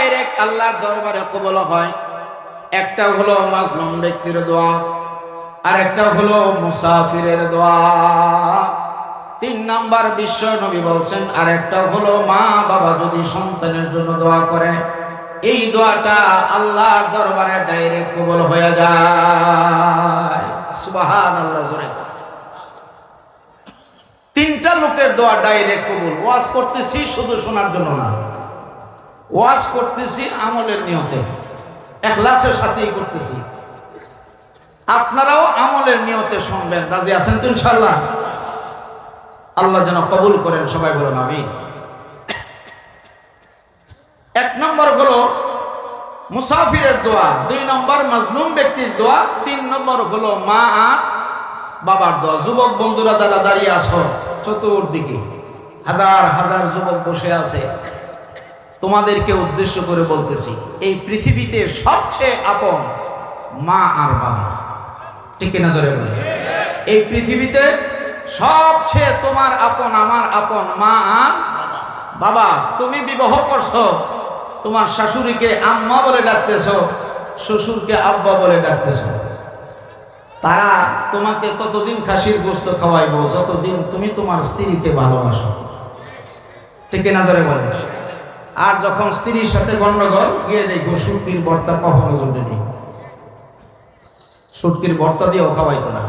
Direct আল্লাহর দরবারে কবল হয়। একটা হলো মাজলুম ব্যক্তির দোয়া আর একটা হলো মুসাফিরের দোয়া। তিন নাম্বার বিশ্ব নবী বলছেন আর একটা হলো মা বাবা যদি সন্তানের জন্য দোয়া করে, এই দোয়াটা আল্লাহর দরবারে ডাইরেক্ট কবল হয়ে যায়। সুবাহান আল্লাহ তিনটা লোকের দোয়া ডাইরেক্ট কবুল। ওয়াজ করতেছি শুধু শোনার জন্য না। ওয়াজ করতেছি আমলের নিয়তে। এখলাসের সাথেই করতেছি। আপনারাও আমলের নিয়তে শুনবেন। রাজি আছেন তো ইনশাল্লাহ আল্লাহ যেন কবুল করেন, সবাই বলেন আমি এক নম্বর হলো মুসাফিরের দোয়া। দুই নম্বর মাজলুম ব্যক্তির দোয়া। তিন নম্বর হলো মা আর বাবার দোয়া। যুবক বন্ধুরা যারা দাঁড়িয়ে আসো চতুর্দিকে হাজার হাজার যুবক বসে আছে। তোমাদেরকে উদ্দেশ্য করে বলতেছি, এই পৃথিবীতে সবচেয়ে আপন মা আর বাবা। ঠিক না জোরে বলে এই পৃথিবীতে সবচেয়ে তোমার আপন, আমার আপন মা আর বাবা। তুমি বিবাহ করছ, তোমার শাশুড়িকে আম্মা বলে ডাকতেছ, শ্বশুরকে আব্বা বলে ডাকতেছ। তারা তোমাকে ততদিন খাসির গোস্ত খাওয়াইবো, যতদিন তুমি তোমার স্ত্রীকে ভালোবাসো। ঠিক না জোরে বলে আর যখন স্ত্রীর সাথে গন্ডগোল, গিয়ে দেখো সুটকির বর্তা কখনো জমে নেই। সুটকির বর্তা দিয়েও খাওয়াইতো না।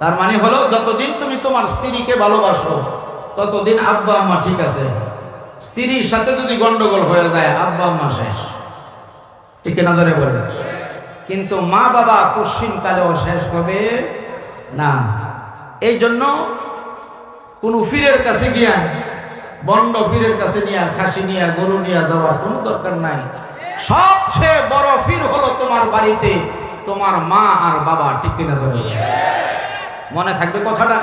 তার মানে হলো, যতদিন তুমি তোমার স্ত্রীকে ভালোবাসো, ততদিন আব্বা আম্মা ঠিক আছে। স্ত্রীর সাথে যদি গন্ডগোল হয়ে যায়, আব্বা আম্মা শেষ। ঠিক না জোরে বলে কিন্তু মা বাবা কালেও শেষ হবে না। এই জন্য কোন ফিরের কাছে গিয়া বন্ড ফিরের কাছে নিয়ে খাসি নিয়ে গরু নিয়ে যাওয়ার কোনো দরকার নাই। সবচেয়ে বড় ফির হলো তোমার বাড়িতে তোমার মা আর বাবা, ঠিক না যাবে মনে থাকবে কথাটা?